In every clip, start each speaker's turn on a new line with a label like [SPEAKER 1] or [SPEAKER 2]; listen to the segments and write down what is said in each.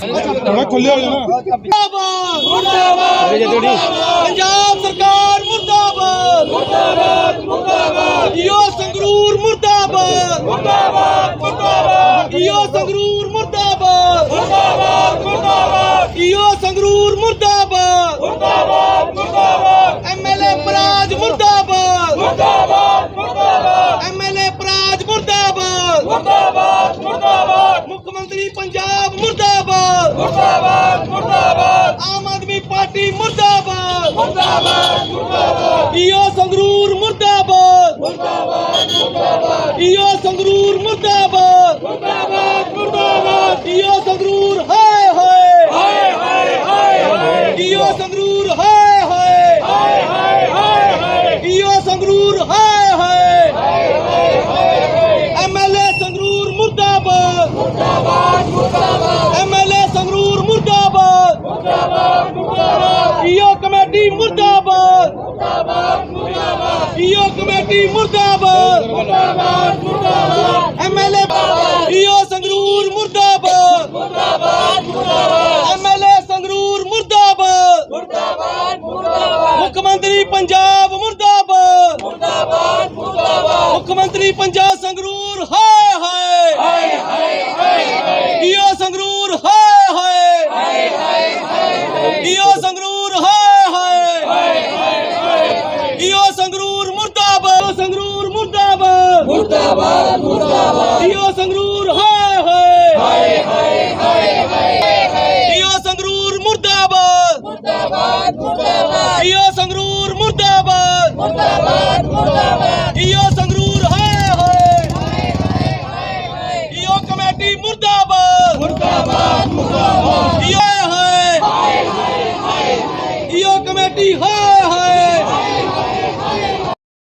[SPEAKER 1] ਥੋੜਾ ਖੁੱਲਿਆ ਹੋ ਜਾਣਾ।
[SPEAKER 2] ਮੁਰਦਾਬਾਦ ਮੁਰਦਾਬਾਦ। ਪੰਜਾਬ ਸਰਕਾਰ ਮੁਰਦਾਬਾਦ। ਮੁਰਦਾਬਾਦ ਮੁਰਦਾਬਾਦ। ਈਓ ਸੰਗਰੂਰ ਮੁਰਦਾਬਾਦ। ਮੁਰਦਾਬਾਦ ਮੁਰਦਾਬਾਦ। ਈਓ ਸੰਗਰੂਰ ਮੁਰਦਾਬਾਦ। ਮੁਰਦਾਬਾਦ ਮੁਰਦਾਬਾਦ। ਈਓ ਸੰਗਰੂਰ ਮੁਰਦਾਬਾਦ। ਮੁਰਦਾਬਾਦ ਮੁਰਦਾਬਾਦ। ਐਮਐਲਏ ਪ੍ਰਾਜ ਮੁਰਦਾਬਾਦ। ਮੁਰਦਾਬਾਦ ਮੁਰਦਾਬਾਦ। ਐਮਐਲਏ ਪ੍ਰਾਜ ਮੁਰਦਾਬਾਦ। ਮੁਰਦਾਬਾਦ ਮੁਰਦਾਬਾਦ। ਮੁੱਖ ਮੰਤਰੀ ਪੰਜਾਬ ਮੁਰਦਾਬਾਦ ਮੁਰਦਾਬਾਦ ਮੁਰਦਾਬਾਦ ਆਮ ਆਦਮੀ ਪਾਰਟੀ ਮੁਰਦਾਬਾਦ ਮੁਰਦਾਬਾਦ ਮੁਰਦਾਬਾਦ ਈਓ ਸੰਗਰੂਰ ਮੁਰਦਾਬਾਦ ਮੁਰਦਾਬਾਦ ਮੁਰਦਾਬਾਦ ਈਓ ਸੰਗਰੂਰ ਮੁਰਦਾਬਾਦ ਮੁਰਦਾਬਾਦ ਮੁਰਦਾਬਾਦ ਈਓ ਸੰਗਰੂਰ ਹਾਏ ਹਾਏ ਹਾਏ ਹਾਏ ਹਾਏ ਈਓ ਸੰਗਰੂਰ ਹਾਏ ਹਾਏ ਹਾਏ ਹਾਏ ਹਾਏ ਈਓ ਸੰਗਰੂਰ ਹਾਏ ਹਾਏ ਐਮਐਲਏ ਸੰਗਰੂਰ ਮੁਰਦਾਬਾਦ ਮੁਰਦਾਬਾਦ ਮੁਰਦਾਬਾਦ ਐਮਐਲਏ ਸੰਗਰੂਰ ਮੁਰਦਾਬਾਦ ਮੁਰਦਾਬਾਦ ਮੁਰਦਾਬਾਦ ਈਓ ਕਮੇਟੀ ਮੁਰਦਾਬਾਦ ਮੁਰਦਾਬਾਦ ਮੁਰਦਾਬਾਦ ਈਓ ਕਮੇਟੀ ਮੁਰਦਾਬਾਦ। ਮੁਰਦਾਬਾਦ ਮੁਰਦਾਬਾਦ। ਐਮਐਲਏ ਈਓ ਸੰਗਰੂਰ ਮੁਰਦਾਬਾਦ। ਮੁਰਦਾਬਾਦ ਮੁਰਦਾਬਾਦ। ਐਮਐਲਏ ਸੰਗਰੂਰ ਮੁਰਦਾਬਾਦ। ਮੁਰਦਾਬਾਦ ਮੁਰਦਾਬਾਦ। ਮੁੱਖ ਮੰਤਰੀ ਪੰਜਾਬ ਮੁਰਦਾਬਾਦ। ਮੁਰਦਾਬਾਦ ਮੁਰਦਾਬਾਦ। ਮੁੱਖ ਮੰਤਰੀ ਪੰਜਾਬ ਸੰਗਰੂਰ ਹਾਏ ਹਾਏ ਹਾਏ ਹਾਏ ਈਓ ਸੰਗਰੂਰ ਹਾਏ ਹਾਏ ਹਾਏ ਹਾਏ ਈਓ ਸੰਗਰੂਰ ਹਾਏ ਹਾਏ ਹਾਏ ਈਓ ਸੰਗਰੂਰ ਮੁਰਦਾਬਾਦ ਸੰਗਰੂਰ ਮੁਰਦਾਬਾਦ ਮੁਰਦਾਬਾਦ ਮੁਰਦਾਬਾਦ ਈਓ ਸੰਗਰੂਰ ਹਾਏ ਹਾਏ ਹਾਏ ਹਾਏ ਈਓ ਸੰਗਰੂਰ ਮੁਰਦਾਬਾਦ ਮੁਰਦਾਬਾਦ ਮੁਰਦਾਬਾਦ ਈਓ ਸੰਗਰੂਰ ਮੁਰਦਾਬਾਦ ਮੁਰਦਾਬਾਦ ਮੁਰਦਾਬਾਦ ਈਓ ਸੰਗਰੂਰ ਹਾਏ ਹਾਏ ਈਓ ਕਮੇਟੀ ਮੁਰਦਾਬਾਦ ਮੁਰਦਾਬਾਦ ਮੁਰਦਾਬਾਦ ਈਓ ਹਾਏ ਹਾਏ ਈਓ ਕਮੇਟੀ ਹਾਏ ਹਾਏ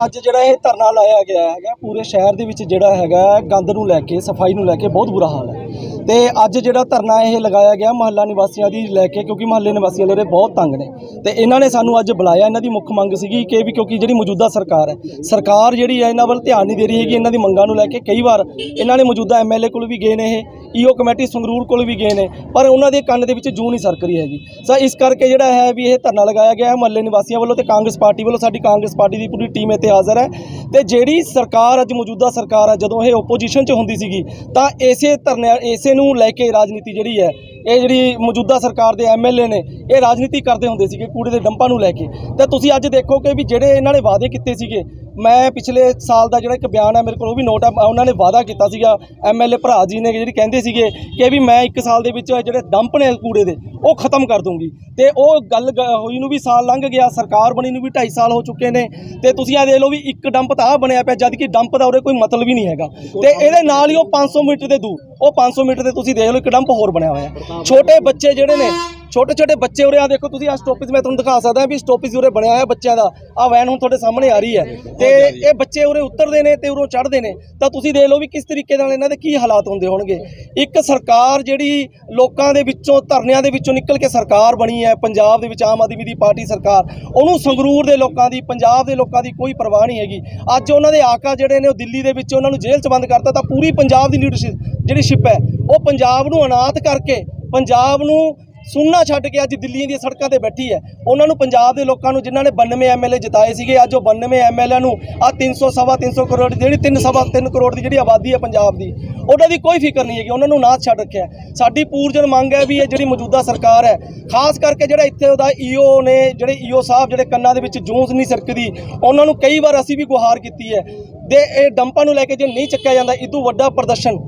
[SPEAKER 3] ਅੱਜ ਜਿਹੜਾ ਇਹ ਧਰਨਾ ਲਾਇਆ ਗਿਆ ਹੈਗਾ, ਪੂਰੇ ਸ਼ਹਿਰ ਦੇ ਵਿੱਚ ਜਿਹੜਾ ਹੈਗਾ, ਗੰਦ ਨੂੰ ਲੈ ਕੇ, ਸਫ਼ਾਈ ਨੂੰ ਲੈ ਕੇ ਬਹੁਤ ਬੁਰਾ ਹਾਲ ਹੈ। ਤੇ ਅੱਜ ਜਿਹੜਾ ਧਰਨਾ ਇਹ ਲਗਾਇਆ ਗਿਆ ਮਹੱਲਾ ਨਿਵਾਸੀਆਂ ਦੀ ਲੈ ਕੇ, ਕਿਉਂਕਿ ਮਹੱਲੇ ਨਿਵਾਸੀਆਂ ਜਿਹੜੇ ਬਹੁਤ ਤੰਗ ਨੇ। ਤੇ ਇਹਨਾਂ ਨੇ ਸਾਨੂੰ ਅੱਜ ਬੁਲਾਇਆ, ਇਹਨਾਂ ਦੀ ਮੁੱਖ ਮੰਗ ਸੀਗੀ ਕਿ ਵੀ ਕਿਉਂਕਿ ਜਿਹੜੀ ਮੌਜੂਦਾ ਸਰਕਾਰ ਹੈ, ਸਰਕਾਰ ਜਿਹੜੀ ਹੈ ਇਹਨਾਂ ਵੱਲ ਧਿਆਨ ਨਹੀਂ ਦੇ ਰਹੀ ਹੈਗੀ, ਇਹਨਾਂ ਦੀ ਮੰਗਾਂ ਨੂੰ ਲੈ ਕੇ ਕਈ ਵਾਰ ਇਹਨਾਂ ਨੇ ਮੌਜੂਦਾ ਐਮਐਲਏ ਕੋਲ ਵੀ ਗਏ ਨੇ ਇਹ ਈਓ ਕਮੇਟੀ ਸੰਗਰੂਰ ਕੋਲ ਵੀ ਗਏ ਨੇ, ਪਰ ਉਹਨਾਂ ਦੇ ਕੰਨ ਦੇ ਵਿੱਚ ਜੂ ਨਹੀਂ ਸਰਕ ਰਹੀ ਹੈਗੀ। ਸੋ ਇਸ ਕਰਕੇ ਜਿਹੜਾ ਹੈ ਵੀ ਇਹ ਧਰਨਾ ਲਗਾਇਆ ਗਿਆ ਹੈ ਮਹੱਲੇ ਨਿਵਾਸੀਆਂ ਵੱਲੋਂ ਤੇ ਕਾਂਗਰਸ ਪਾਰਟੀ ਵੱਲੋਂ, ਸਾਡੀ ਕਾਂਗਰਸ ਪਾਰਟੀ ਦੀ ਪੂਰੀ ਟੀਮ ਇੱਥੇ ਹਾਜ਼ਰ ਹੈ। ਤੇ ਜਿਹੜੀ ਸਰਕਾਰ ਅੱਜ ਮੌਜੂਦਾ ਸਰਕਾਰ ਹੈ, ਜਦੋਂ ਇਹ ਓਪੋਜੀਸ਼ਨ 'ਚ ਹੁੰਦੀ ਸੀਗੀ, ਤਾਂ ਇਸੇ ਧਰਨੇ, ਇਸੇ ਨੂੰ ਲੈ ਕੇ ਰਾਜਨੀਤੀ ਜਿਹੜੀ ਹੈ ਇਹ ਜਿਹੜੀ ਮੌਜੂਦਾ ਸਰਕਾਰ ਦੇ ਐਮਐਲਏ ਨੇ, ਇਹ ਰਾਜਨੀਤੀ ਕਰਦੇ ਹੁੰਦੇ ਸੀਗੇ ਕੂੜੇ ਦੇ ਡੰਪਾਂ ਨੂੰ ਲੈ ਕੇ। ਤੇ ਤੁਸੀਂ ਅੱਜ ਦੇਖੋ ਕਿ ਵੀ ਜਿਹੜੇ ਇਹਨਾਂ ਨੇ ਵਾਅਦੇ ਕੀਤੇ ਸੀਗੇ, ਮੈਂ ਪਿਛਲੇ ਸਾਲ ਦਾ ਜਿਹੜਾ ਇੱਕ ਬਿਆਨ ਹੈ ਮੇਰੇ ਕੋਲ, ਉਹ ਵੀ ਨੋਟ ਹੈ ਉਹਨਾਂ ਨੇ ਵਾਅਦਾ ਕੀਤਾ ਸੀਗਾ ਐਮਐਲਏ ਭਰਾ ਜੀ ਨੇ ਜਿਹੜੀ ਕਹਿੰਦੇ ਸੀਗੇ ਕਿ ਵੀ ਮੈਂ ਇੱਕ ਸਾਲ ਦੇ ਵਿੱਚ ਜਿਹੜੇ ਡੰਪ ਨੇ ਕੂੜੇ ਦੇ, ਉਹ ਖਤਮ ਕਰ ਦੂੰਗੀ। ਤੇ ਉਹ ਗੱਲ ਗ- ਹੋਈ ਨੂੰ ਵੀ ਸਾਲ ਲੰਘ ਗਿਆ, ਸਰਕਾਰ ਬਣੀ ਨੂੰ ਵੀ 2.5 ਸਾਲ ਹੋ ਚੁੱਕੇ ਨੇ, ਤੇ ਤੁਸੀਂ ਆ ਦੇਖ ਲਓ ਵੀ ਇੱਕ ਡੰਪ ਤਾਂ ਆ ਬਣਿਆ ਪਿਆ ਜਦ ਕਿ ਡੰਪ ਦਾ ਉਰੇ ਕੋਈ ਮਤਲਬ ਹੀ ਨਹੀਂ ਹੈਗਾ। ਤੇ ਇਹਦੇ ਨਾਲ ਹੀ ਉਹ 500 ਮੀਟਰ ਦੇ ਦੂਰ ਉਹ 500 ਮੀਟਰ ਤੇ ਤੁਸੀਂ ਦੇਖ ਲਓ, ਇੱਕ ਡੰਪ ਹੋਰ ਬਣਿਆ ਹੋਇਆ। ਛੋਟੇ ਬੱਚੇ ਜਿਹੜੇ ਨੇ ਛੋਟੇ ਛੋਟੇ ਬੱਚੇ ਉਰੇ ਆ ਦੇਖੋ ਤੁਸੀਂ ਆ ਸਟੋਪੇਜ ਮੈਂ ਤੁਹਾਨੂੰ ਦਿਖਾ ਸਕਦਾ ਵੀ ਸਟੋਪੇਜ ਉਰੇ ਬਣਿਆ ਹੋਇਆ ਬੱਚਿਆਂ ਦਾ। ਆ ਵੈਨ ਹੁਣ ਤੁਹਾਡੇ ਸਾਹਮਣੇ ਆ ਰਹੀ ਹੈ। ਤੇ ਇਹ ਬੱਚੇ ਉਰੇ ਉਤਰਦੇ ਨੇ ਤੇ ਉਰੋਂ ਚੜ੍ਹਦੇ ਨੇ। ਤਾਂ ਤੁਸੀਂ ਦੇਖ ਲਓ ਵੀ ਕਿਸ ਤਰੀਕੇ ਨਾਲ ਇਹਨਾਂ ਦੇ ਕੀ ਹਾਲਾਤ ਹੁੰਦੇ ਹੋਣਗੇ। ਇੱਕ ਸਰਕਾਰ ਜਿਹੜੀ ਲੋਕਾਂ ਦੇ ਵਿੱਚੋਂ ਧਰਨਿਆਂ ਦੇ ਵਿੱਚੋਂ ਨਿਕਲ ਕੇ ਸਰਕਾਰ ਬਣੀ ਹੈ ਪੰਜਾਬ ਦੇ ਵਿੱਚ ਆਮ ਆਦਮੀ ਦੀ ਪਾਰਟੀ ਸਰਕਾਰ ਉਹਨੂੰ ਸੰਗਰੂਰ ਦੇ ਲੋਕਾਂ ਦੀ ਪੰਜਾਬ ਦੇ ਲੋਕਾਂ ਦੀ ਕੋਈ ਪਰਵਾਹ ਨਹੀਂ ਹੈਗੀ। ਅੱਜ ਉਹਨਾਂ ਦੇ ਆਕਾ ਜਿਹੜੇ ਨੇ ਉਹ ਦਿੱਲੀ ਦੇ ਵਿੱਚ ਉਹਨਾਂ ਨੂੰ ਜੇਲ੍ਹ 'ਚ ਬੰਦ ਕਰਤਾ ਤਾਂ ਪੂਰੀ ਪੰਜਾਬ ਦੀ ਲੀਡਰਸ਼ਿਪ ਜਿਹੜੀ ਸ਼ਿਪ ਹੈ ਉਹ ਪੰਜਾਬ ਨੂੰ ਅਨਾਥ ਕਰਕੇ ਪੰਜਾਬ ਨੂੰ ਸੁਣਨਾ ਛੱਡ ਕੇ ਅੱਜ ਦਿੱਲੀ ਦੀਆਂ ਸੜਕਾਂ ਤੇ ਬੈਠੀ ਹੈ। ਉਹਨਾਂ ਨੂੰ ਪੰਜਾਬ ਦੇ ਲੋਕਾਂ ਨੂੰ ਜਿਨ੍ਹਾਂ ਨੇ 92 ਐਮਐਲਏ ਜਿਤਾਏ ਸੀਗੇ, ਅੱਜ ਉਹ 92 ਐਮਐਲਏ ਨੂੰ ਆ 300 ਸਵਾ 300 ਕਰੋੜ ਜਿਹੜੀ 3 ਸਵਾ 3 ਕਰੋੜ ਦੀ ਜਿਹੜੀ ਆਬਾਦੀ ਹੈ ਪੰਜਾਬ ਦੀ, ਉਹਨਾਂ ਦੀ ਕੋਈ ਫਿਕਰ ਨਹੀਂ ਹੈਗੀ, ਉਹਨਾਂ ਨੂੰ ਨਾ ਛੱਡ ਰੱਖਿਆ ਸਾਡੀ ਪੂਰਜਨ ਮੰਗ ਹੈ ਵੀ ਇਹ ਜਿਹੜੀ ਮੌਜੂਦਾ ਸਰਕਾਰ ਹੈ, ਖਾਸ ਕਰਕੇ ਜਿਹੜਾ ਇੱਥੇ ਉਹਦਾ ਈਓ ਨੇ, ਜਿਹੜੇ ਈਓ ਸਾਹਿਬ, ਜਿਹੜੇ ਕੰਨਾਂ ਦੇ ਵਿੱਚ ਜੂੰਸ ਨਹੀਂ ਸਰਕਦੀ, ਉਹਨਾਂ ਨੂੰ ਕਈ ਵਾਰ ਅਸੀਂ ਵੀ ਗੁਹਾਰ ਕੀਤੀ ਹੈ। ਦੇ, ਇਹ ਡੰਪਾਂ ਨੂੰ ਲੈ ਕੇ ਜੇ ਨਹੀਂ ਚੱਕਿਆ ਜਾਂਦਾ ਇਦੋਂ ਵੱਡਾ ਪ੍ਰਦਰਸ਼ਨ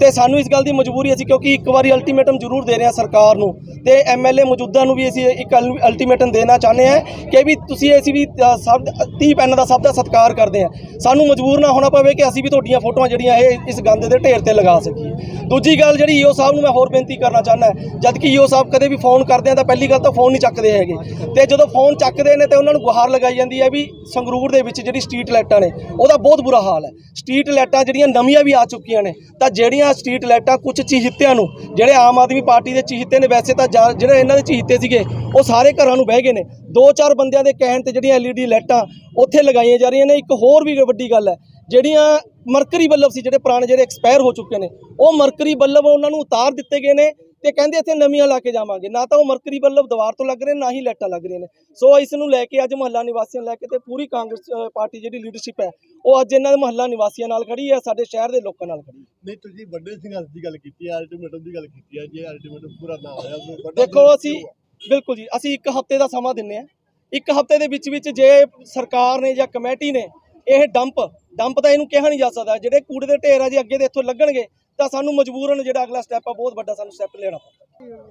[SPEAKER 3] ਤੇ ਸਾਨੂੰ ਇਸ ਗੱਲ ਦੀ ਮਜਬੂਰੀ ਅਸੀਂ ਕਿਉਂਕਿ ਇੱਕ ਵਾਰੀ ਅਲਟੀਮੇਟਮ ਜ਼ਰੂਰ ਦੇ ਰਹੇ ਹਾਂ ਸਰਕਾਰ ਨੂੰ ਤੇ ਐਮਐਲਏ ਮੌਜੂਦਾ ਨੂੰ ਵੀ ਅਸੀਂ ਇੱਕ ਅਲਟੀਮੇਟਮ ਦੇਣਾ ਚਾਹੁੰਦੇ ਹਾਂ ਕਿ ਵੀ ਤੁਸੀਂ ਅਸੀਂ ਵੀ ਸਭ 30 ਪੈਨ ਦਾ ਸਭ ਦਾ ਸਤਿਕਾਰ ਕਰਦੇ ਹਾਂ। ਸਾਨੂੰ ਮਜਬੂਰ ਨਾ ਹੋਣਾ ਪਵੇ ਕਿ ਅਸੀਂ ਵੀ ਤੁਹਾਡੀਆਂ ਫੋਟੋਆਂ ਜਿਹੜੀਆਂ ਇਹ ਇਸ ਗੰਦ ਦੇ ਢੇਰ ਤੇ ਲਗਾ ਸਕੀਏ। ਦੂਜੀ ਗੱਲ ਜਿਹੜੀ ਈਓ ਸਾਹਿਬ ਨੂੰ ਮੈਂ ਹੋਰ ਬੇਨਤੀ ਕਰਨਾ ਚਾਹੁੰਦਾ ਜਦ ਕਿ ਈਓ ਸਾਹਿਬ ਕਦੇ ਵੀ ਫੋਨ ਕਰਦੇ ਆ ਤਾਂ ਪਹਿਲੀ ਗੱਲ ਤਾਂ ਫੋਨ ਨਹੀਂ ਚੱਕਦੇ ਹੈਗੇ। ਤੇ ਜਦੋਂ ਫੋਨ ਚੱਕਦੇ ਨੇ ਤੇ ਉਹਨਾਂ ਨੂੰ ਗੁਹਾਰ ਲਗਾਈ ਜਾਂਦੀ ਹੈ ਵੀ ਸੰਗਰੂਰ ਦੇ ਵਿੱਚ ਜਿਹੜੀ ਸਟਰੀਟ ਲਾਈਟਾਂ ਨੇ, ਉਹਦਾ ਬਹੁਤ ਬੁਰਾ ਹਾਲ ਹੈ। ਸਟਰੀਟ ਲਾਈਟਾਂ ਜਿਹੜੀਆਂ ਨਵੀਆਂ ਵੀ ਆ ਚੁੱਕੀਆਂ ਨੇ, ਤਾਂ ਜਿਹੜੀਆਂ ਸਟਰੀਟ ਲਾਈਟਾਂ ਕੁਝ ਚਹੀਤਿਆਂ ਨੂੰ, ਜਿਹੜੇ ਆਮ ਆਦਮੀ ਪਾਰਟੀ ਦੇ ਚਹੀਤੇ ਨੇ, ਵੈਸੇ ਤਾਂ ਜਾ- ਜਿਹੜੇ ਇਹਨਾਂ ਦੇ ਚਹੀਤੇ ਸੀਗੇ, ਉਹ ਸਾਰੇ ਘਰਾਂ ਨੂੰ ਬਹਿ ਗਏ ਨੇ। ਦੋ ਚਾਰ ਬੰਦਿਆਂ ਦੇ ਕਹਿਣ ਤੇ ਜਿਹੜੀਆਂ ਐਲਈਡੀ ਲਾਈਟਾਂ ਉੱਥੇ ਲਗਾਈਆਂ ਜਾ ਰਹੀਆਂ ਨੇ। ਇੱਕ ਹੋਰ ਵੀ ਵੱਡੀ ਗੱਲ ਹੈ, ਜਿਹੜੀਆਂ ਮਰਕਰੀ ਬੱਲਬ ਸੀ, ਜਿਹੜੇ ਪੁਰਾਣੇ ਜਿਹੜੇ ਐਕਸਪਾਇਰ ਹੋ ਚੁੱਕੇ ਨੇ, ਉਹ ਮਰਕਰੀ ਬੱਲਬ ਉਹਨਾਂ ਨੂੰ ਉਤਾਰ ਦਿੱਤੇ ਗਏ ਨੇ। ਤੇ ਕਹਿੰਦੇ ਇੱਥੇ ਨਵੀਆਂ ਲਾ ਕੇ ਜਾਵਾਂਗੇ। ਨਾ ਤਾਂ ਉਹ ਮਰਕਰੀ ਬੱਲਬ ਦੀਵਾਰ ਤੋਂ ਲੱਗ ਰਹੇ ਨੇ ਹੀ ਲਾਈਟਾਂ ਲੱਗ ਰਹੀਆਂ ਨੇ। ਸੋ ਇਸ ਨੂੰ ਲੈ ਕੇ ਅੱਜ ਮਹੱਲਾ ਨਿਵਾਸੀਆਂ ਲੈ ਕੇ ਤੇ ਪੂਰੀ ਕਾਂਗਰਸ ਪਾਰਟੀ ਜਿਹੜੀ ਲੀਡਰਸ਼ਿਪ ਹੈ ਉਹ ਅੱਜ ਇਹਨਾਂ ਦੇ ਮਹੱਲਾ ਨਿਵਾਸੀਆਂ ਨਾਲ ਖੜੀ ਹੈ ਸਾਡੇ ਸ਼ਹਿਰ ਦੇ ਲੋਕਾਂ ਨਾਲ ਖੜੀ ਹੈ।
[SPEAKER 1] ਨਹੀਂ ਤੁਸੀਂ ਵੱਡੇ ਸੰਘਰਸ਼ ਦੀ ਗੱਲ ਕੀਤੀ ਹੈ ਅਲਟੀਮੇਟਮ ਦੀ ਗੱਲ ਕੀਤੀ ਹੈ ਜੇ ਅਲਟੀਮੇਟਮ ਪੂਰਾ ਨਾ ਹੋਇਆ
[SPEAKER 3] ਦੇਖੋ ਅਸੀਂ? ਬਿਲਕੁਲ ਜੀ ਅਸੀਂ ਇੱਕ ਹਫ਼ਤੇ ਦਾ ਸਮਾਂ ਦਿੰਨੇ ਆ ਇੱਕ ਹਫ਼ਤੇ ਦੇ ਵਿੱਚ ਵਿੱਚ ਜੇ ਸਰਕਾਰ ਨੇ ਜਾਂ ਕਮੇਟੀ ਨੇ ਇਹ ਡੰਪ ਡੰਪ ਤਾਂ ਇਹਨੂੰ ਕਿਹਾ ਨਹੀਂ ਜਾ ਸਕਦਾ ਜਿਹੜੇ ਕੂੜੇ ਦੇ ਢੇਰ ਆ ਜੀ ਅੱਗੇ ਦੇ ਇੱਥੋਂ ਲੱਗਣਗੇ ਤਾਂ ਸਾਨੂੰ ਮਜਬੂਰਨ ਜਿਹੜਾ ਅਗਲਾ ਸਟੈਪ ਆ ਬਹੁਤ ਵੱਡਾ ਸਾਨੂੰ ਸਟੈਪ ਲੈਣਾ ਪਊਗਾ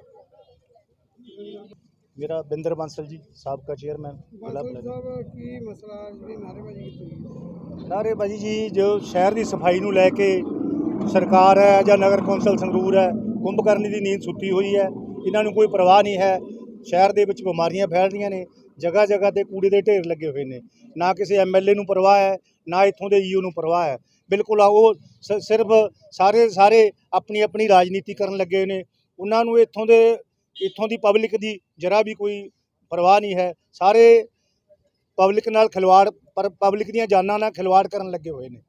[SPEAKER 4] ਮੇਰਾ ਬਿੰਦਰ ਬਾਂਸਲ ਜੀ ਸਾਬਕਾ ਚੇਅਰਮੈਨ ਜ਼ਿਲ੍ਹਾ ਬਲਾਕ।
[SPEAKER 5] ਕੀ ਮਸਲਾ ਜਿਹੜੀ ਕੀਤੀ
[SPEAKER 4] ਨਾਅਰੇਬਾਜ਼ੀ ਜੀ ਜੋ ਸ਼ਹਿਰ ਦੀ ਸਫ਼ਾਈ ਨੂੰ ਲੈ ਕੇ ਸਰਕਾਰ ਹੈ ਜਾਂ ਨਗਰ ਕੌਂਸਲ ਸੰਗਰੂਰ ਹੈ ਕੁੰਭਕਰਨੀ ਦੀ ਨੀਂਦ ਸੁੱਤੀ ਹੋਈ ਹੈ। ਇਹਨਾਂ ਨੂੰ ਕੋਈ ਪਰਵਾਹ ਨਹੀਂ ਹੈ। ਸ਼ਹਿਰ ਦੇ ਵਿੱਚ ਬਿਮਾਰੀਆਂ ਫੈਲ ਰਹੀਆਂ ਨੇ ਜਗ੍ਹਾ ਜਗ੍ਹਾ ਤੇ ਕੂੜੇ ਦੇ ਢੇਰ ਲੱਗੇ ਹੋਏ ਨੇ। ਨਾ ਕਿਸੇ ਐਮਐਲਏ ਨੂੰ ਪਰਵਾਹ ਹੈ ਨਾ ਇੱਥੋਂ ਦੇ ਈਓ ਨੂੰ ਪਰਵਾਹ ਹੈ। ਬਿਲਕੁਲ ਆ ਉਹ ਸ- ਸਿਰਫ ਸਾਰੇ ਸਾਰੇ ਆਪਣੀ ਆਪਣੀ ਰਾਜਨੀਤੀ ਕਰਨ ਲੱਗੇ ਨੇ। ਉਹਨਾਂ ਨੂੰ ਇੱਥੋਂ ਦੇ ਇੱਥੋਂ ਦੀ ਪਬਲਿਕ ਦੀ ਜਰਾ ਵੀ ਕੋਈ ਪਰਵਾਹ ਨਹੀਂ ਹੈ। ਸਾਰੇ ਪਬਲਿਕ ਨਾਲ ਖਿਲਵਾੜ ਪਰ ਪਬਲਿਕ ਦੀਆਂ ਜਾਨਾਂ ਨਾਲ ਖਿਲਵਾੜ ਕਰਨ ਲੱਗੇ ਹੋਏ ਨੇ।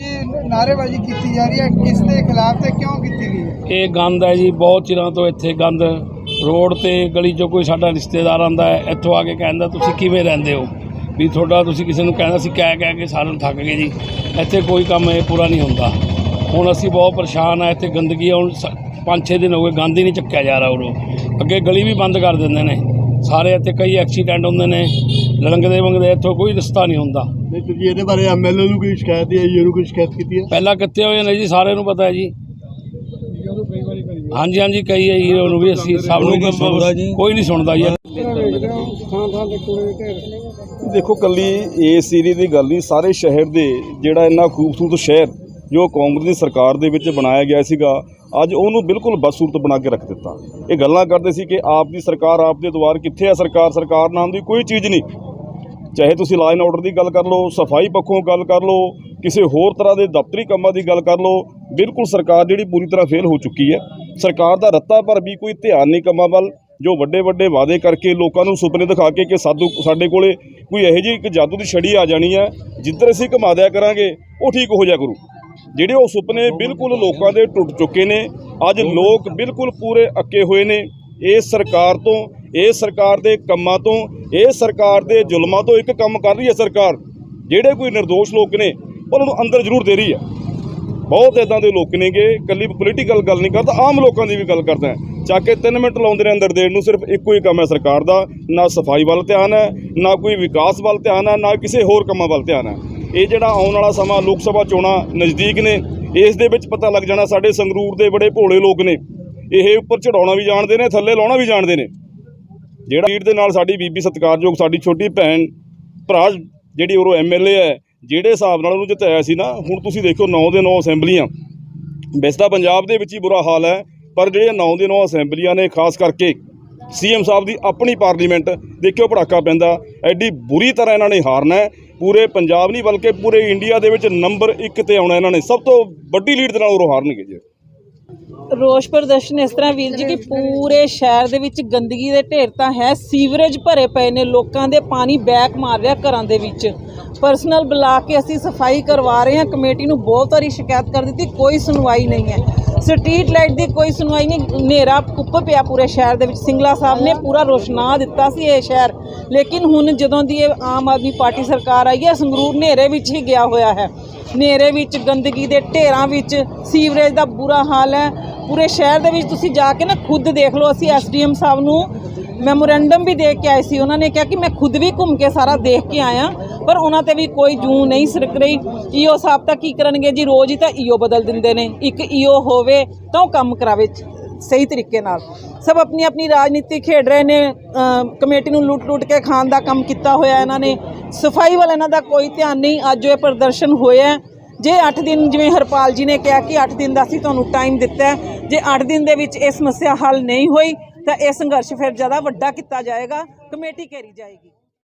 [SPEAKER 5] ਇਹ ਨਾਅਰੇਬਾਜ਼ੀ ਕੀਤੀ ਜਾ ਰਹੀ ਹੈ। ਕਿਸ ਦੇ ਖਿਲਾਫ ਤੇ ਕਿਉਂ ਕੀਤੀ ਗਈ ਹੈ?
[SPEAKER 6] ਇਹ ਗੰਦ ਹੈ ਜੀ ਬਹੁਤ ਚਿਰਾਂ ਤੋਂ ਇੱਥੇ ਗੰਦ। ਰੋਡ ਤੇ ਗਲੀ 'ਚੋਂ ਕੋਈ ਸਾਡਾ ਰਿਸ਼ਤੇਦਾਰ ਆਂਦਾ ਹੈ ਇੱਥੋਂ ਆ ਕੇ ਕਹਿੰਦਾ ਤੁਸੀਂ ਕਿਵੇਂ ਰਹਿੰਦੇ ਹੋ? ਵੀ ਤੁਹਾਡਾ ਤੁਸੀਂ ਕਿਸੇ ਨੂੰ ਕਹਿੰਦਾ ਸੀ ਕਹਿ ਕਹਿ ਕੇ ਸਾਰਿਆਂ ਨੂੰ ਥੱਕ ਗਏ ਜੀ। ਇੱਥੇ ਕੋਈ ਕੰਮ ਇਹ ਪੂਰਾ ਨਹੀਂ ਹੁੰਦਾ। ਹੁਣ ਅਸੀਂ ਬਹੁਤ ਪਰੇਸ਼ਾਨ ਆ ਇੱਥੇ ਗੰਦਗੀ ਆ, ਹੁਣ 5-6 ਦਿਨ ਹੋ ਗਏ ਗੰਦ ਹੀ ਨਹੀਂ ਚੱਕਿਆ ਜਾ ਰਿਹਾ ਉਰੋਂ। ਅੱਗੇ ਗਲੀ ਵੀ ਬੰਦ ਕਰ ਦਿੰਦੇ ਨੇ। ਸਾਰੇ ਇੱਥੇ ਕਈ ਐਕਸੀਡੈਂਟ ਹੁੰਦੇ ਨੇ। ਲੰਘਦੇ ਵੰਗਦੇ ਇੱਥੋਂ ਕੋਈ ਰਸਤਾ ਨਹੀਂ ਹੁੰਦਾ।
[SPEAKER 1] ਨਹੀਂ ਤੁਸੀਂ ਇਹਦੇ ਬਾਰੇ ਐਮਐਲਏ ਨੂੰ ਕੋਈ ਸ਼ਿਕਾਇਤ ਹੈ ਈਓ ਨੂੰ ਕੋਈ ਸ਼ਿਕਾਇਤ ਕੀਤੀ ਹੈ? ਪਹਿਲਾਂ
[SPEAKER 6] ਕਿੱਥੇ ਹੋਏ ਨੇ ਜੀ ਸਾਰਿਆਂ ਨੂੰ ਪਤਾ ਹੈ ਜੀ। ਹਾਂਜੀ ਹਾਂਜੀ ਕਈ ਹੈ ਜੀ ਉਹਨੂੰ ਵੀ ਅਸੀਂ ਸਭ ਨੂੰ ਕੋਈ ਨਹੀਂ ਸੁਣਦਾ ਜੀ।
[SPEAKER 5] ਥਾਂ ਥਾਂ ਤੇ ਕੂੜੇ ਦੇ ਢੇਰ।
[SPEAKER 7] ਦੇਖੋ ਕੱਲੀ ਇਸ ਏਰੀਏ ਦੀ ਗੱਲ ਨਹੀਂ, ਸਾਰੇ ਸ਼ਹਿਰ ਦੇ ਜਿਹੜਾ ਇੰਨਾ ਖੂਬਸੂਰਤ ਸ਼ਹਿਰ ਜੋ ਕਾਂਗਰਸ ਦੀ ਸਰਕਾਰ ਦੇ ਵਿੱਚ ਬਣਾਇਆ ਗਿਆ ਸੀਗਾ, ਅੱਜ ਉਹਨੂੰ ਬਿਲਕੁਲ ਬਦਸੂਰਤ ਬਣਾ ਕੇ ਰੱਖ ਦਿੱਤਾ। ਇਹ ਗੱਲਾਂ ਕਰਦੇ ਸੀ ਕਿ ਆਪ ਦੀ ਸਰਕਾਰ, ਆਪ ਦੇ ਦੁਆਰ ਕਿੱਥੇ ਆ ਸਰਕਾਰ? ਸਰਕਾਰ ਨਾਮ ਦੀ ਕੋਈ ਚੀਜ਼ ਨਹੀਂ। ਚਾਹੇ ਤੁਸੀਂ ਲਾਅ ਐਂਡ ਆਰਡਰ ਦੀ ਗੱਲ ਕਰ ਲਓ, ਸਫ਼ਾਈ ਪੱਖੋਂ ਗੱਲ ਕਰ ਲਓ, ਕਿਸੇ ਹੋਰ ਤਰ੍ਹਾਂ ਦੇ ਦਫ਼ਤਰੀ ਕੰਮਾਂ ਦੀ ਗੱਲ ਕਰ ਲਓ, ਬਿਲਕੁਲ ਸਰਕਾਰ ਜਿਹੜੀ ਪੂਰੀ ਤਰ੍ਹਾਂ ਫੇਲ ਹੋ ਚੁੱਕੀ ਹੈ। ਸਰਕਾਰ ਦਾ ਰੱਤਾ ਭਰ ਵੀ ਕੋਈ ਧਿਆਨ ਨਹੀਂ ਕੰਮਾਂ ਵੱਲ। ਜੋ ਵੱਡੇ ਵੱਡੇ ਵਾਅਦੇ ਕਰਕੇ ਲੋਕਾਂ ਨੂੰ ਸੁਪਨੇ ਦਿਖਾ ਕੇ ਕਿ ਸਾਧੂ ਸਾਡੇ ਕੋਲੇ ਕੋਈ ਇਹੋ ਜਿਹੀ ਇੱਕ ਜਾਦੂ ਦੀ ਛੜੀ ਆ ਜਾਣੀ ਹੈ, ਜਿੱਧਰ ਅਸੀਂ ਘੁਮਾ ਦਿਆ ਕਰਾਂਗੇ, ਉਹ ਠੀਕ ਹੋ ਜਾ ਕਰੂ ਜਿਹੜੇ ਉਹ ਸੁਪਨੇ ਬਿਲਕੁਲ ਲੋਕਾਂ ਦੇ ਟੁੱਟ ਚੁੱਕੇ ਨੇ, ਅੱਜ ਲੋਕ ਬਿਲਕੁਲ ਪੂਰੇ ਅੱਕੇ ਹੋਏ ਨੇ। ਇਸ ਸਰਕਾਰ ਤੋਂ ਇਸ ਸਰਕਾਰ ਦੇ ਕੰਮਾਂ ਤੋਂ ਇਸ ਸਰਕਾਰ ਦੇ ਜ਼ੁਲਮਾਂ ਤੋਂ ਇੱਕ ਕੰਮ ਕਰ ਰਹੀ ਹੈ ਸਰਕਾਰ। ਜਿਹੜੇ ਕੋਈ નિર્ਦੋਸ਼ ਲੋਕ ਨੇ, ਉਹਨਾਂ ਨੂੰ ਅੰਦਰ ਜ਼ਰੂਰ ਦੇ ਰਹੀ ਹੈ। ਬਹੁਤ ਇਦਾਂ ਦੇ ਲੋਕ ਨੇਗੇ ਕੱਲੀ ਪੋਲੀਟੀਕਲ ਗੱਲ ਨਹੀਂ ਕਰਦਾ, ਆਮ ਲੋਕਾਂ ਦੀ ਵੀ ਗੱਲ ਕਰਦਾ ਚੱਕ ਕੇ 3 ਮਿੰਟ ਲਾਉਂਦੇ ਨੇ ਅੰਦਰ ਦੇਣ ਨੂੰ, ਸਿਰਫ ਇੱਕੋ ਹੀ ਕੰਮ ਹੈ ਸਰਕਾਰ ਦਾ। ਨਾ ਸਫ਼ਾਈ ਵੱਲ ਧਿਆਨ ਹੈ, ਨਾ ਕੋਈ ਵਿਕਾਸ ਵੱਲ ਧਿਆਨ ਹੈ, ਨਾ ਕਿਸੇ ਹੋਰ ਕੰਮਾਂ ਵੱਲ ਧਿਆਨ ਹੈ। ਇਹ ਜਿਹੜਾ ਆਉਣ ਵਾਲਾ ਸਮਾਂ, ਲੋਕ ਸਭਾ ਚੋਣਾਂ ਨਜ਼ਦੀਕ ਨੇ, ਇਸ ਦੇ ਵਿੱਚ ਪਤਾ ਲੱਗ ਜਾਣਾ ਸਾਡੇ ਸੰਗਰੂਰ ਦੇ ਬੜੇ ਭੋਲੇ ਲੋਕ ਨੇ। ਇਹ ਉੱਪਰ ਚੜਾਉਣਾ ਵੀ ਜਾਣਦੇ ਨੇ, ਥੱਲੇ ਲਾਉਣਾ ਵੀ ਜਾਣਦੇ ਨੇ। ਜਿਹੜਾ ਸੀਟ ਦੇ ਨਾਲ ਸਾਡੀ ਬੀਬੀ ਸਤਿਕਾਰਯੋਗ ਸਾਡੀ ਛੋਟੀ ਭੈਣ, ਭਰਾ ਜਿਹੜੀ ਉਹ ਐਮਐਲਏ ਹੈ, ਜਿਹੜੇ ਹਿਸਾਬ ਨਾਲ ਉਹਨੂੰ ਜਿਤਾਇਆ ਸੀ ਨਾ, ਹੁਣ ਤੁਸੀਂ ਦੇਖੋ 9 ਦੇ 9 ਅਸੈਂਬਲੀਆਂ। ਵੈਸੇ ਤਾਂ ਪੰਜਾਬ ਦੇ ਵਿੱਚ ਹੀ ਬੁਰਾ ਹਾਲ ਹੈ। ਪਰ ਜਿਹੜੀਆਂ ਨੌ ਦੇ ਨੌ ਅਸੈਂਬਲੀਆਂ ਨੇ, ਖਾਸ ਕਰਕੇ ਸੀਐਮ ਸਾਹਿਬ ਦੀ ਆਪਣੀ ਪਾਰਲੀਮੈਂਟ, ਦੇਖਿਓ ਭੜਾਕਾ ਪੈਂਦਾ। ਐਡੀ ਬੁਰੀ ਤਰ੍ਹਾਂ ਇਹਨਾਂ ਨੇ ਹਾਰਨਾ ਪੂਰੇ ਪੰਜਾਬ ਨਹੀਂ, ਬਲਕਿ ਪੂਰੇ ਇੰਡੀਆ ਦੇ ਵਿੱਚ ਨੰਬਰ 1 ਤੇ ਆਉਣਾ ਇਹਨਾਂ ਨੇ। ਸਭ ਤੋਂ ਵੱਡੀ ਲੀਡ ਦੇ ਨਾਲ ਉਹ ਹਾਰਨਗੇ ਜੀ।
[SPEAKER 8] ਰੋਸ਼ ਪ੍ਰਦਰਸ਼ਨ ਇਸ ਤਰ੍ਹਾਂ ਵੀਰ ਜੀ ਕਿ ਪੂਰੇ ਸ਼ਹਿਰ ਦੇ ਵਿੱਚ ਗੰਦਗੀ ਦੇ ਢੇਰ ਤਾਂ ਹੈ। ਸੀਵਰੇਜ ਭਰੇ ਪਏ ਨੇ, ਲੋਕਾਂ ਦੇ ਪਾਣੀ ਬੈਕ ਮਾਰ ਰਿਹਾ ਘਰਾਂ ਦੇ ਵਿੱਚ। ਪਰਸਨਲ ਬੁਲਾ ਕੇ ਅਸੀਂ ਸਫ਼ਾਈ ਕਰਵਾ ਰਹੇ ਹਾਂ। ਕਮੇਟੀ ਨੂੰ ਬਹੁਤ ਵਾਰੀ ਸ਼ਿਕਾਇਤ ਕਰ ਦਿੱਤੀ, ਕੋਈ ਸੁਣਵਾਈ ਨਹੀਂ ਹੈ। ਸਟਰੀਟ ਲਾਈਟ ਦੀ ਕੋਈ ਸੁਣਵਾਈ ਨਹੀਂ। ਹਨੇਰਾ ਕੁੱਪ ਪਿਆ ਪੂਰੇ ਸ਼ਹਿਰ ਦੇ ਵਿੱਚ। ਸਿੰਗਲਾ ਸਾਹਿਬ ਨੇ ਪੂਰਾ ਰੋਸ਼ਨਾ ਦਿੱਤਾ ਸੀ ਇਹ ਸ਼ਹਿਰ। ਲੇਕਿਨ ਹੁਣ ਜਦੋਂ ਦੀ ਇਹ ਆਮ ਆਦਮੀ ਪਾਰਟੀ ਸਰਕਾਰ ਆਈ ਹੈ, ਸੰਗਰੂਰ ਹਨੇਰੇ ਵਿੱਚ ਹੀ ਗਿਆ ਹੋਇਆ ਹੈ। ਹਨੇਰੇ ਵਿੱਚ, ਗੰਦਗੀ ਦੇ ਢੇਰਾਂ ਵਿੱਚ, ਸੀਵਰੇਜ ਦਾ ਬੁਰਾ ਹਾਲ ਹੈ। ਪੂਰੇ ਸ਼ਹਿਰ ਦੇ ਵਿੱਚ ਤੁਸੀਂ ਜਾ ਕੇ ਨਾ ਖੁਦ ਦੇਖ ਲਓ। ਅਸੀਂ ਐਸਡੀਐਮ ਸਾਹਿਬ ਨੂੰ ਮੈਮੋਰੈਂਡਮ ਵੀ ਦੇ ਕੇ ਆਏ ਸੀ। ਉਹਨਾਂ ਨੇ ਕਿਹਾ ਕਿ ਮੈਂ ਖੁਦ ਵੀ ਘੁੰਮ ਕੇ ਸਾਰਾ ਦੇਖ ਕੇ ਆਇਆ। ਪਰ ਉਹਨਾਂ ਤੇ ਵੀ ਕੋਈ ਜੂ ਨਹੀਂ ਸਰਕ ਰਹੀ। ਈਓ ਸਾਹਿਬ ਤਾਂ ਕੀ ਕਰਨਗੇ ਜੀ? ਰੋਜ਼ ਹੀ ਤਾਂ ਈਓ ਬਦਲ ਦਿੰਦੇ ਨੇ। ਇੱਕ ਈਓ ਹੋਵੇ ਤਾਂ ਉਹ ਕੰਮ ਕਰਾਵੇ ਸਹੀ ਤਰੀਕੇ ਨਾਲ। ਸਭ ਆਪਣੀ ਆਪਣੀ ਰਾਜਨੀਤੀ ਖੇਡ ਰਹੇ ਨੇ। ਕਮੇਟੀ ਨੂੰ ਲੁੱਟ ਲੁੱਟ ਕੇ ਖਾਣ ਦਾ ਕੰਮ ਕੀਤਾ ਹੋਇਆ ਇਹਨਾਂ ਨੇ। ਸਫ਼ਾਈ ਵੱਲ ਇਹਨਾਂ ਦਾ ਕੋਈ ਧਿਆਨ ਨਹੀਂ। ਅੱਜ ਜੋ ਇਹ ਪ੍ਰਦਰਸ਼ਨ ਹੋਇਆ ਜੇ 8 ਦਿਨ ਜਿਵੇਂ ਹਰਪਾਲ ਜੀ ਨੇ ਕਿਹਾ ਕਿ 8 ਦਿਨ ਦਾ ਅਸੀਂ ਤੁਹਾਨੂੰ ਟਾਈਮ ਦਿੱਤਾ ਜੇ 8 ਦਿਨ ਦੇ ਵਿੱਚ ਇਹ ਸਮੱਸਿਆ ਹੱਲ ਨਹੀਂ ਹੋਈ, ਤਾਂ ਇਹ ਸੰਘਰਸ਼ ਫਿਰ ਜ਼ਿਆਦਾ ਵੱਡਾ ਕੀਤਾ ਜਾਏਗਾ। ਕਮੇਟੀ ਘੇਰੀ ਜਾਏਗੀ।